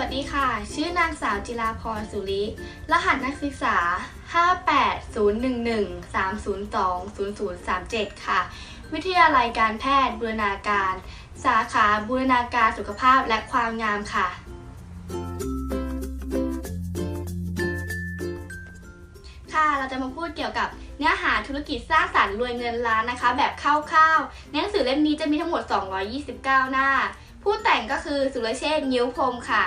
วัสดีค่ะ ชื่อนางสาวจิราพรสุริ รหัสนักศึกษา 580113020037 ค่ะ วิทยาลัยการแพทย์บูรณาการ สาขาบูรณาการสุขภาพและความงามค่ะ ค่ะ เราจะมาพูดเกี่ยวกับเนื้อหาธุรกิจสร้างสรรค์รวยเงินล้านนะคะ แบบคร่าวๆหนังสือเล่มนี้จะมีทั้งหมด 229 หน้าผู้แต่งก็คือสุรเชษฐ์ยิ้วพรมค่ะ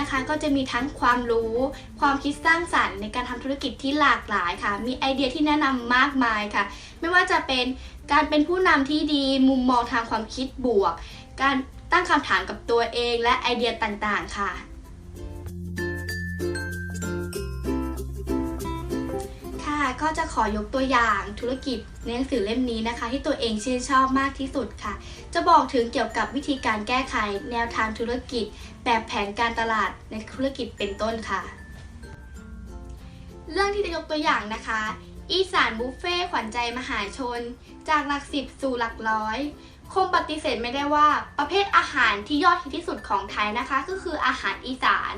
นะคะก็จะมีทั้งความรู้ ความคิดสร้างสรรค์ในการทำธุรกิจที่หลากหลายค่ะ มีไอเดียที่แนะนำมากมายค่ะ ไม่ว่าจะเป็นการเป็นผู้นำที่ดี มุมมองทางความคิดบวก การตั้งคำถามกับตัวเอง และไอเดียต่างๆ ค่ะ ก็จะขอยกตัวอย่างธุรกิจในหนังสือเล่มนี้นะคะ ที่ตัวเองชื่นชอบมากที่สุดค่ะ จะบอกถึงเกี่ยวกับวิธีการแก้ไขแนวทางธุรกิจ แบบแผนการตลาดในธุรกิจเป็นต้นค่ะ เรื่องที่จะยกตัวอย่างนะคะ อีสานบุฟเฟ่ขวัญใจมหาชน จากหลักสิบสู่หลักร้อยคงปฏิเสธไม่ได้ว่าประเภทอาหารที่ยอดฮิตที่สุดของไทยนะคะ ก็คืออาหารอีสาน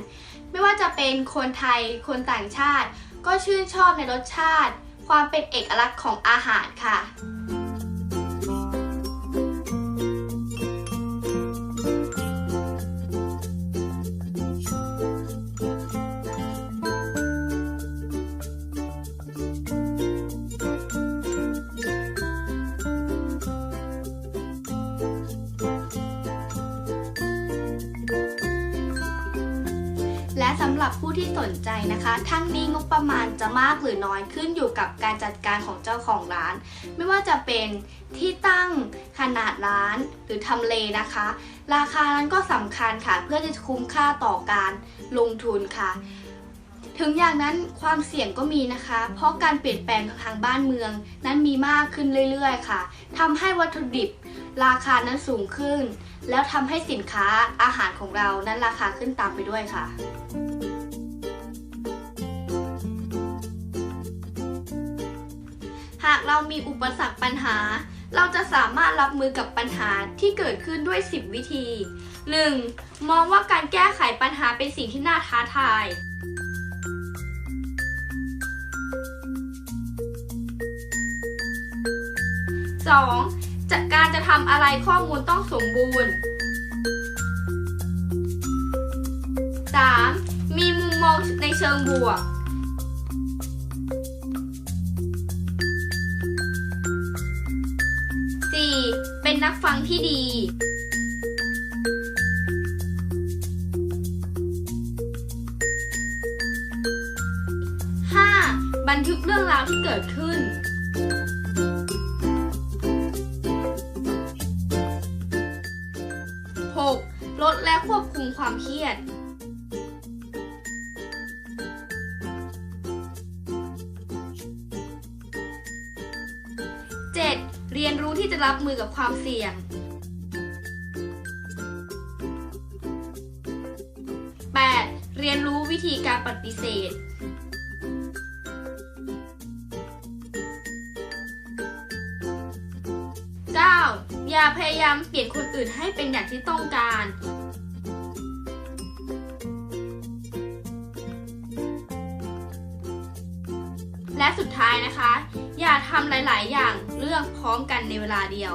ไม่ว่าจะเป็นคนไทยคนต่างชาติ ก็ชื่นชอบในรสชาติ ความเป็นเอกลักษณ์ของอาหารค่ะำหรับผู้ที่สนใจนะคะ ทั้งนี้งบประมาณจะมากหรือน้อยขึ้นอยู่กับการจัดการของเจ้าของร้าน ไม่ว่าจะเป็นที่ตั้งขนาดร้านหรือทำเลนะคะ ราคานั้นก็สำคัญค่ะ เพื่อจะคุ้มค่าต่อการลงทุนค่ะ ถึงอย่างนั้นความเสี่ยงก็มีนะคะ เพราะการเปลี่ยนแปลงทางบ้านเมือง นั้นมีมากขึ้นเรื่อยๆ ค่ะทำให้วัตถุดิบราคานั้นสูงขึ้น แล้วทำให้สินค้าอาหารของเรานั้นราคาขึ้นตามไปด้วยค่ะ หากเรามีอุปสรรคปัญหา เราจะสามารถรับมือกับปัญหาที่เกิดขึ้นด้วย 10 วิธี 1. มองว่าการแก้ไขปัญหาเป็นสิ่งที่น่าท้าทาย 2. จากการจะทำอะไรข้อมูลต้องสมบูรณ์ 3. มีมุมมองในเชิงบวก 4. เป็นนักฟังที่ดี 5. บันทึกเรื่องราวที่เกิดขึ้น 6. ลดและควบคุมความเครียด รียนรู้ที่จะรับมือกับความเสี่ยง 8. เรียนรู้วิธีการปฏิเสธ 9. อย่าพยายามเปลี่ยนคนอื่นให้เป็นอย่างที่ต้องการ สุดท้ายนะคะ อย่าทำหลาย ๆ อย่างเรื่องพร้อมกันในเวลาเดียว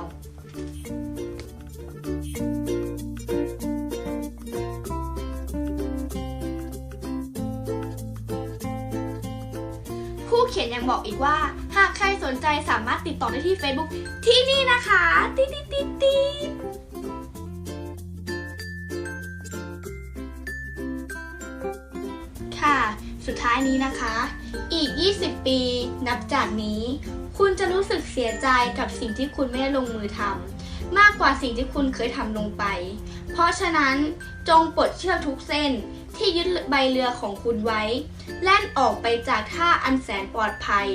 ผู้เขียนยังบอกอีกว่า หากใครสนใจสามารถติดต่อได้ที่ Facebook ที่นี่นะคะ ติ๊ดติ๊ดติ๊ด สุดท้ายนี้นะคะ อีก 20 ปีนับจากนี้ คุณจะรู้สึกเสียใจกับสิ่งที่คุณไม่ได้ลงมือทำมากกว่าสิ่งที่คุณเคยทำลงไป เพราะฉะนั้นจงปลดเชือกทุกเส้นที่ยึดใบเรือของคุณไว้ แล่นออกไปจากท่าอันแสนปลอดภัย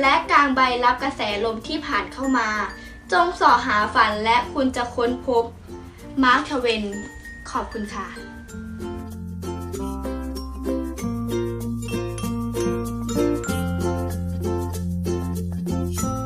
และกลางใบรับกระแสลมที่ผ่านเข้ามา จงส่อหาฝันและคุณจะค้นพบ มาร์คทเวน ขอบคุณค่ะ